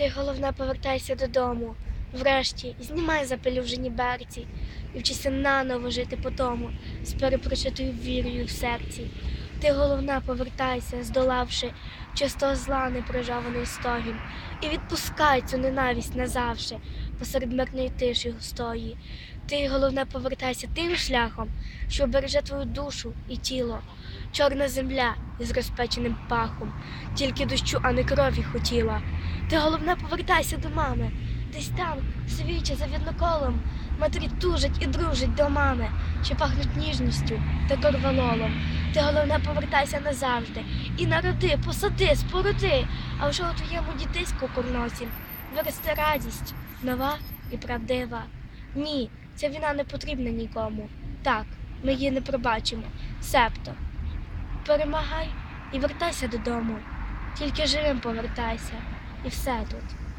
Ти головне повертайся додому. Врешті, знімай запелюжені берці і вчися наново жити по тому, з перепрочитою вірою в серці. Ти головне повертайся, здолавши чисто зла непрожований стогін, і відпускай цю ненависть назавше посеред мирної тиші густої. Ти головне повертайся тим шляхом, що береже твою душу і тіло. Чорна земля із розпеченим пахом, тільки дощу, а не крові хотіла. Ти головне повертайся до мами, десь там, свіче за відноколом. Матері тужать і дружать до мами, що пахнуть ніжністю та корвалолом. Ти головне повертайся назавжди і народи, посади, споруди, а вже у твоєму дітиську курносі виросте радість, нова і правдива. Ні, ця війна не потрібна нікому. Так, ми її не пробачимо. Септо, перемагай і вертайся додому. Тільки живим повертайся, і все тут.